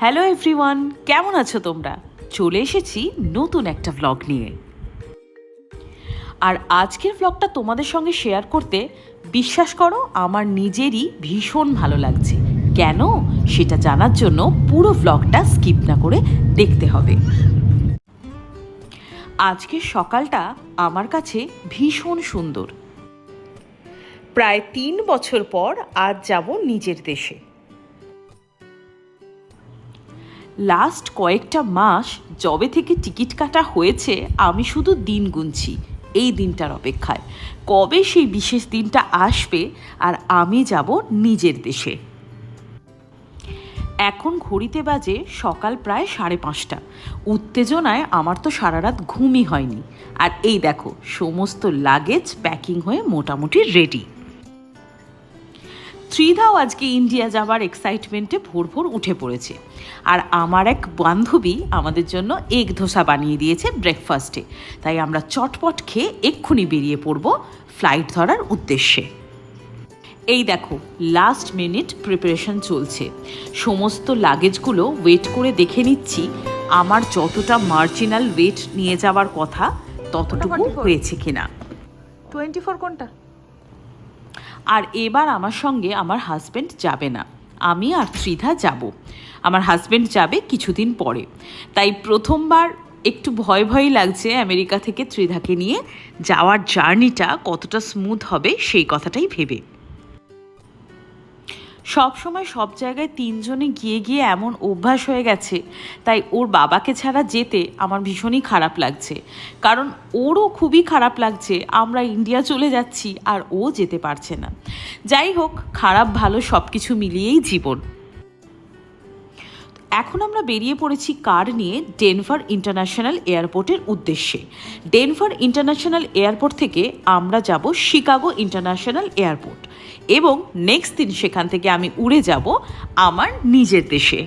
Hello everyone কেমন আছো তোমরা? চলে এসেছি নতুন একটা ভ্লগ নিয়ে। আর আজকের ভ্লগটা তোমাদের সঙ্গে শেয়ার করতে বিশ্বাস করো, আমার নিজেরই ভীষণ ভালো লাগছে। কেন? সেটা জানার জন্য পুরো ভ্লগটা স্কিপ না করে দেখতে হবে। আজকের সকালটা আমার কাছে ভীষণ সুন্দর। প্রায় তিন বছর পর আজ যাব নিজের দেশে। লাস্ট কয়েকটা মাস যবে থেকে টিকিট কাটা হয়েছে, আমি শুধু দিন গুনছি, এই দিনটার অপেক্ষায়। কবে সেই বিশেষ দিনটা আসবে আর আমি যাব নিজের দেশে। এখন ঘড়িতে বাজে সকাল প্রায় সাড়ে পাঁচটা। উত্তেজনায় আমার তো সারা রাত ঘুমই হয়নি। আর এই দেখো, সমস্ত লাগেজ প্যাকিং হয়ে মোটামুটি রেডি ত্রিধাও আজকে ইন্ডিয়া যাবার এক্সাইটমেন্টে ভোর ভোর উঠে পড়েছে। আর আমার এক বান্ধবী আমাদের জন্য এগ ধোসা বানিয়ে দিয়েছে ব্রেকফাস্টে তাই আমরা চটপট খেয়ে এক্ষুনি বেরিয়ে পড়ব ফ্লাইট ধরার উদ্দেশ্যে। এই দেখো লাস্ট মিনিট প্রিপারেশন চলছে। সমস্ত লাগেজগুলো ওয়েট করে দেখে নিচ্ছি। আমার যতটা মার্জিনাল ওয়েট নিয়ে যাওয়ার কথা ততটুকু হয়েছে কিনা। টোয়েন্টি ফোর কোনটা? আর এবার আমার সঙ্গে আমার হাজব্যান্ড যাবে না। আমি আর ত্রিধা যাব। আমার হাজব্যান্ড যাবে কিছুদিন পরে। তাই প্রথমবার একটু ভয় ভয়ই লাগছে আমেরিকা থেকে ত্রিধাকে নিয়ে। যাওয়ার জার্নিটা কতটা স্মুথ হবে সেই কথাটাই ভেবে। সব সময় সব জায়গায় তিনজনে গিয়ে গিয়ে এমন অভ্যাস হয়ে গেছে। তাই ওর বাবাকে ছাড়া যেতে আমার ভীষণই খারাপ লাগছে। কারণ ওরও খুবই খারাপ লাগছে, আমরা ইন্ডিয়া চলে যাচ্ছি আর ও যেতে পারছে না। যাই হোক, খারাপ ভালো সব কিছু মিলিয়েই জীবন। এখন আমরা বেরিয়ে পড়েছি কার নিয়ে? ডেনভার ইন্টারন্যাশনাল এয়ারপোর্টের উদ্দেশ্যে। ডেনভার ইন্টারন্যাশনাল এয়ারপোর্ট থেকে আমরা যাব শিকাগো ইন্টারন্যাশনাল এয়ারপোর্ট। এবং নেক্সট দিন সেখান থেকে আমি উড়ে যাব আমার নিজের দেশে।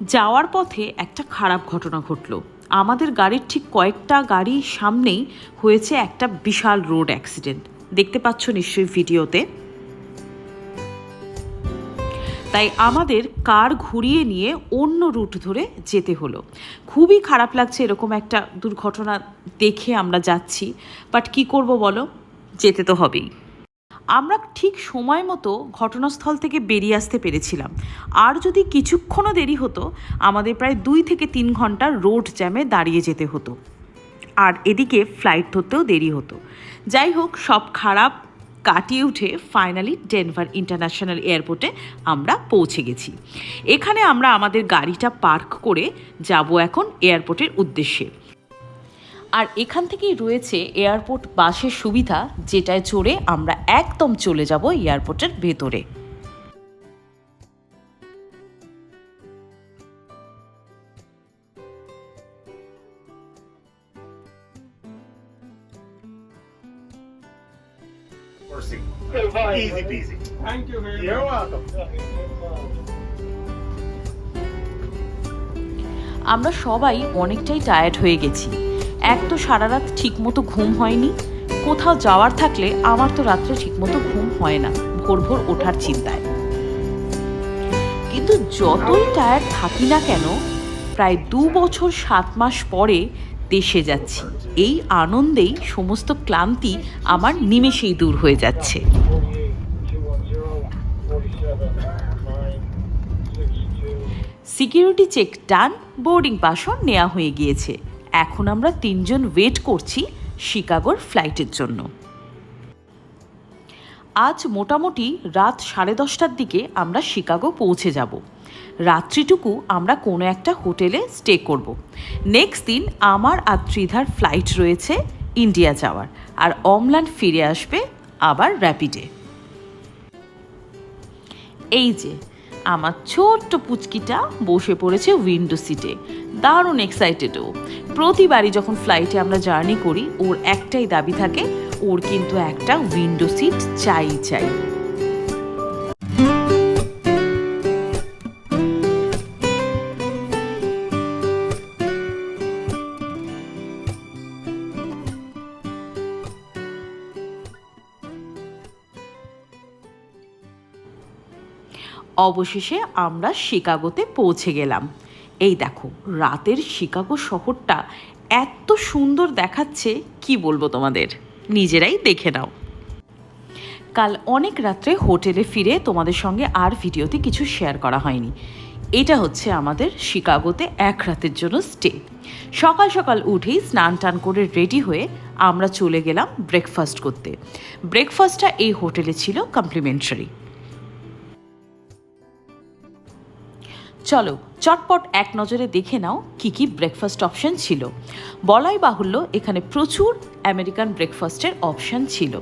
যাওয়ার পথে একটা খারাপ ঘটনা ঘটলো। আমাদের গাড়ির ঠিক কয়েকটা গাড়ির সামনেই হয়েছে একটা বিশাল রোড অ্যাক্সিডেন্ট। দেখতে পাচ্ছ নিশ্চয়ই ভিডিওতে। তাই আমাদের কার ঘুরিয়ে নিয়ে অন্য রুট ধরে যেতে হলো। খুবই খারাপ লাগছে এরকম একটা দুর্ঘটনা দেখে আমরা যাচ্ছি বাট কি করব বলো? যেতে তো হবেই। আমরা ঠিক সময় মতো ঘটনাস্থল থেকে বেরিয়ে আসতে পেরেছিলাম। আর যদি কিছুক্ষণও দেরি হতো, আমাদের প্রায় দুই থেকে তিন ঘণ্টা রোড জ্যামে দাঁড়িয়ে যেতে হতো। আর এদিকে ফ্লাইট ধরতেও দেরি হতো। যাই হোক, সব খারাপ। কাটিয়ে উঠে ফাইনালি ডেনভার ইন্টারন্যাশনাল এয়ারপোর্টে আমরা পৌঁছে গেছি। এখানে আমরা আমাদের গাড়িটা পার্ক করে যাব এখন এয়ারপোর্টের উদ্দেশ্যে। আর এখান থেকেই রয়েছে এয়ারপোর্ট বাসের সুবিধা, যেটায় চড়ে আমরা একদম চলে যাব এয়ারপোর্টের ভেতরে। Mercy. Goodbye. Easy peasy. Thank you very You're much. welcome. আমরা সবাই অনেকটাই টায়ার্ড হয়ে গেছি এক তো সারা রাত ঠিকমতো ঘুম হয়নি কোথাও যাওয়ার থাকলে আমার তো রাত্রে ঠিকমতো ঘুম হয় না ভোর ভোর ওঠার চিন্তায় কিন্তু যতই টায়ার্ড থাকি না কেন প্রায় দু বছর সাত মাস পরে দেশে যাচ্ছি। এই আনন্দেই সমস্ত ক্লান্তি আমার নিমেষেই দূর হয়ে যাচ্ছে। 210, 47, 962. সিকিউরিটি চেক ডান বোর্ডিং পাসও নেওয়া হয়ে গিয়েছে। এখন আমরা তিনজন ওয়েট করছি শিকাগোর ফ্লাইটের জন্য। আজ মোটামুটি রাত সাড়ে দশটার দিকে আমরা শিকাগো পৌঁছে যাব। রাত্রিটুকু আমরা কোনো একটা হোটেলে স্টে করব। নেক্সট দিন আমার আর ত্রিধার ফ্লাইট রয়েছে ইন্ডিয়া যাওয়ার, আর অমলান ফিরে আসবে আবার র্যাপিডে। এই যে, আমার ছোট্ট পুচকিটা বসে পড়েছে উইন্ডো সিটে, দারুণ এক্সাইটেড ও প্রতিবারই যখন ফ্লাইটে আমরা জার্নি করি, ওর একটাই দাবি থাকে, ওর কিন্তু একটা উইন্ডো সিট চাই চাই। অবশেষে আমরা শিকাগোতে পৌঁছে গেলাম। এই দেখো, রাতের শিকাগো শহরটা এত সুন্দর দেখাচ্ছে, কি বলব তোমাদের? নিজেরাই দেখে নাও। কাল অনেক রাত্রে হোটেলে ফিরে তোমাদের সঙ্গে আর ভিডিওতে কিছু শেয়ার করা হয়নি। এটা হচ্ছে আমাদের শিকাগোতে এক রাতের জন্য স্টে সকাল সকাল উঠেই স্নান টান করে রেডি হয়ে আমরা চলে গেলাম ব্রেকফাস্ট করতে। ব্রেকফাস্টটা এই হোটেলে ছিল কমপ্লিমেন্টারি চলো, চটপট এক নজরে দেখে নাও কি কি ব্রেকফাস্ট অপশন ছিল। বলাই বাহুল্য এখানে প্রচুর আমেরিকান ব্রেকফাস্টের অপশন ছিল।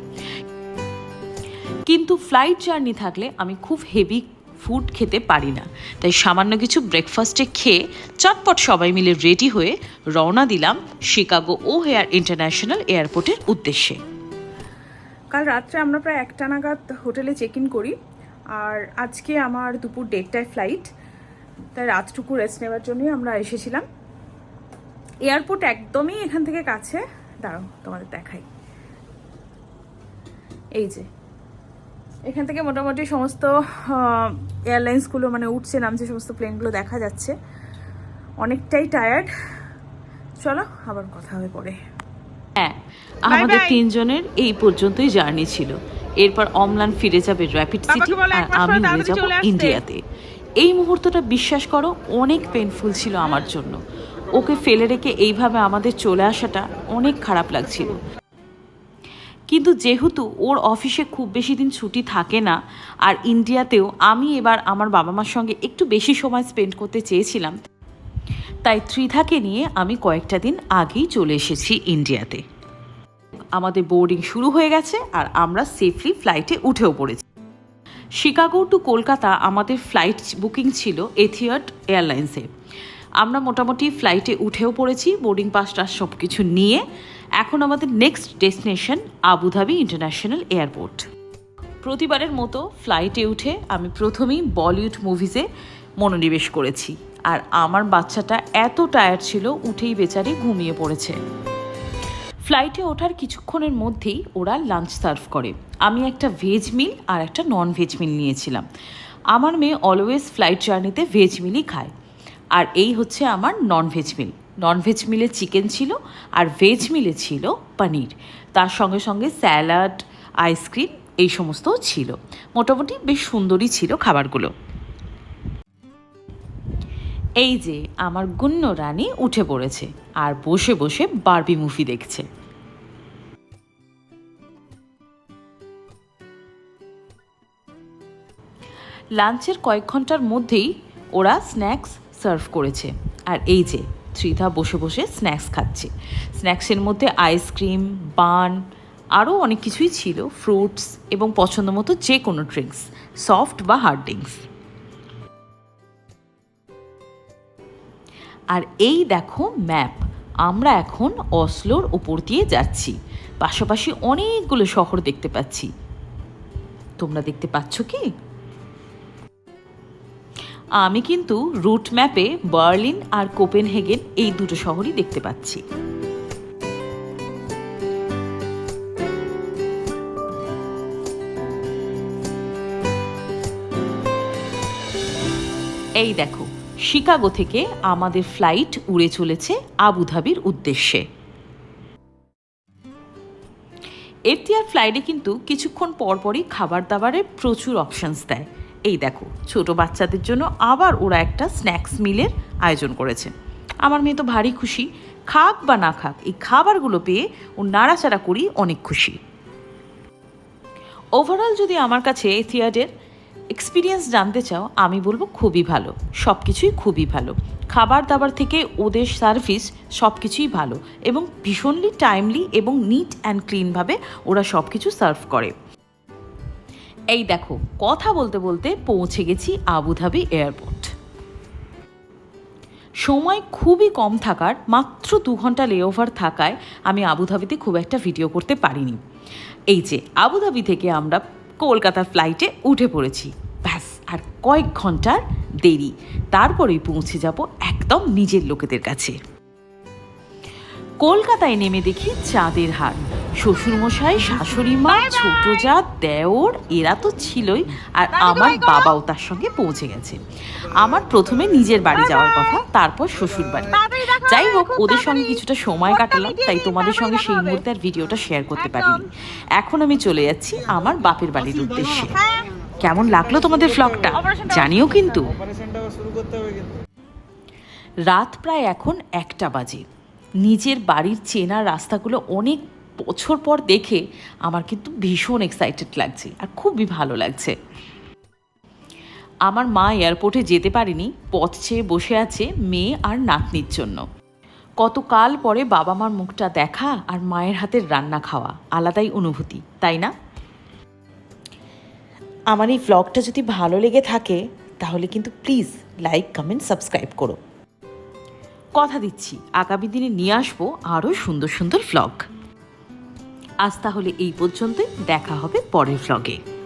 কিন্তু ফ্লাইট জার্নি থাকলে আমি খুব হেভি ফুড খেতে পারি না। তাই সামান্য কিছু ব্রেকফাস্টে খেয়ে চটপট সবাই মিলে রেডি হয়ে রওনা দিলাম শিকাগো ও হেয়ার ইন্টারন্যাশনাল এয়ারপোর্টের উদ্দেশ্যে। কাল রাত্রে আমরা প্রায় একটা নাগাদ হোটেলে চেক ইন করি। আর আজকে আমার দুপুর দেড়টায় ফ্লাইট তাই রাতটুকু রেস্ট নেওয়ার জন্যই আমরা এসেছিলাম। এয়ারপোর্ট একদমই এখান থেকে কাছে। দাঁড়াও তোমাদের দেখাই। এই যে এখান থেকে মোটামুটি সমস্ত এয়ারলাইন্সগুলো মানে উঠছে নামছে সমস্ত প্লেনগুলো দেখা যাচ্ছে। অনেকটাই টায়ার্ড চলো আবার কথা হবে পরে। হ্যাঁ আমাদের তিনজনের এই পর্যন্তই জার্নি ছিল। এরপর অমলান ফিরে যাবে র্যাপিড সিটি আর আমি তাড়াতাড়ি যাব ইন্ডিয়াতে এই মুহূর্তটা বিশ্বাস করো, অনেক পেনফুল ছিল আমার জন্য। ওকে ফেলে রেখে এইভাবে আমাদের চলে আসাটা অনেক খারাপ লাগছিল। কিন্তু যেহেতু ওর অফিসে খুব বেশি দিন ছুটি থাকে না, আর ইন্ডিয়াতেও আমি এবার আমার বাবা মার সঙ্গে একটু বেশি সময় স্পেন্ড করতে চেয়েছিলাম, তাই ত্রিধাকে নিয়ে আমি কয়েকটা দিন আগেই চলে এসেছি ইন্ডিয়াতে। আমাদের বোর্ডিং শুরু হয়ে গেছে আর আমরা সেফলি ফ্লাইটে উঠেও পড়েছি। শিকাগো টু কলকাতা আমাদের ফ্লাইট বুকিং ছিল এথিয়াট এয়ারলাইন্সে আমরা মোটামুটি ফ্লাইটে উঠেও পড়েছি বোর্ডিং পাসটা সব কিছু নিয়ে। এখন আমাদের next destination Abu Dhabi international airport প্রতিবারের মতো ফ্লাইটে উঠে আমি প্রথমেই বলিউড মুভিজে মনোনিবেশ করেছি। আর আমার বাচ্চাটা এত টায়ার্ড ছিল, উঠেই বেচারি ঘুমিয়ে পড়েছে। ফ্লাইটে ওঠার কিছুক্ষণের মধ্যেই ওরা লাঞ্চ সার্ভ করে। আমি একটা ভেজ মিল আর একটা নন ভেজ মিল নিয়েছিলাম। আমার মেয়ে অলওয়েজ ফ্লাইট জার্নিতে ভেজ মিলই খায়। আর এই হচ্ছে আমার non veg meal non veg মিলে চিকেন ছিল আর ভেজ মিলে ছিল পনির তার সঙ্গে সঙ্গে স্যালাড আইসক্রিম এই সমস্তও ছিল। মোটামুটি বেশ সুন্দরই ছিল খাবারগুলো। এই যে আমার গুণ্য রানী উঠে পড়েছে আর বসে বসে বারবি মুভি দেখছে। লাঞ্চের কয়েক ঘণ্টার মধ্যেই ওরা স্ন্যাক্স সার্ভ করেছে। আর এই যে ত্রিধা বসে বসে স্ন্যাক্স খাচ্ছে। স্ন্যাক্সের মধ্যে আইসক্রিম, বান, আরও অনেক কিছুই ছিল, ফ্রুটস এবং পছন্দ মতো যে কোনো ড্রিঙ্কস, সফট বা হার্ড ড্রিঙ্কস। আর এই দেখো ম্যাপ, আমরা এখন অসলোর ওপর দিয়ে যাচ্ছি। পাশাপাশি অনেকগুলো শহর দেখতে পাচ্ছি। তোমরা দেখতে পাচ্ছ কি? আমি কিন্তু রুট ম্যাপে বার্লিন আর কোপেনহেগেন এই দুটো শহরই দেখতে পাচ্ছি। এই দেখো, শিকাগো থেকে আমাদের ফ্লাইট উড়ে চলেছে আবুধাবির উদ্দেশ্যে। এফতিয়ার ফ্লাইটে কিন্তু কিছুক্ষণ পরপরই খাবার দাবারের প্রচুর অপশনস দেয়। এই দেখো, ছোট বাচ্চাদের জন্য আবার ওরা একটা স্ন্যাক্স মিলের আয়োজন করেছে। আমার মেয়ে তো ভারী খুশি। খাক বা না খাক, এই খাবারগুলো পেয়ে ও নাড়াচাড়া করি অনেক খুশি। ওভারঅল যদি আমার কাছে থিয়েটার এক্সপিরিয়েন্স জানতে চাও, আমি বলব খুবই ভালো। সব কিছুই খুবই ভালো। খাবার দাবার থেকে ওদের সার্ভিস সব কিছুই ভালো এবং ভীষণলি টাইমলি এবং নিট অ্যান্ড ক্লিনভাবে ওরা সব কিছু সার্ভ করে। এই দেখো, কথা বলতে বলতে পৌঁছে গেছি আবুধাবি এয়ারপোর্ট। সময় খুবই কম থাকার, মাত্র দু ঘণ্টা লেওভার থাকায় আমি আবুধাবিতে খুব একটা ভিডিও করতে পারিনি। এই যে, আবুধাবি থেকে আমরা কলকাতার ফ্লাইটে উঠে পড়েছি। ব্যাস, আর কয়েক ঘণ্টার দেরি। তারপরেই পৌঁছে যাব একদম নিজের লোকেদের কাছে। কলকাতায় নেমে দেখি চাঁদের হাট শ্বশুরমশাই শাশুড়ি মা ছোট জাত দেওর এরা তো ছিলই আর আমার বাবাও তার সঙ্গে পৌঁছে গেছে। আমার প্রথমে নিজের বাড়ি যাওয়ার কথা তারপর শ্বশুর বাড়ি যাই হোক ওদের সঙ্গে কিছুটা সময় কাটালাম তাই তোমাদের সঙ্গে সেই মুহূর্তে আর ভিডিওটা শেয়ার করতে পারিনি। এখন আমি চলে যাচ্ছি আমার বাপের বাড়ির উদ্দেশ্যে। কেমন লাগল তোমাদের ফ্লগটা জানিও করতে হবে কিন্তু। রাত প্রায় এখন একটা বাজে। নিজের বাড়ির চেনা রাস্তাগুলো অনেক বছর পর দেখে আমার কিন্তু ভীষণ এক্সাইটেড লাগছে আর খুবই ভালো লাগছে। আমার মা এয়ারপোর্টে যেতে পারেনি, পথ চেয়ে বসে আছে মেয়ে আর নাতনির জন্য। কতকাল পরে বাবা মার মুখটা দেখা আর মায়ের হাতের রান্না খাওয়া, আলাদাই অনুভূতি, তাই না? আমার এই ভ্লগটা যদি ভালো লেগে থাকে, তাহলে কিন্তু প্লিজ লাইক কমেন্ট সাবস্ক্রাইব করো। কথা দিচ্ছি। আগামী দিনে নিয়ে আসব আরও সুন্দর সুন্দর ফ্লগ আজ তাহলে এই পর্যন্তই। দেখা হবে পরের ভ্লগে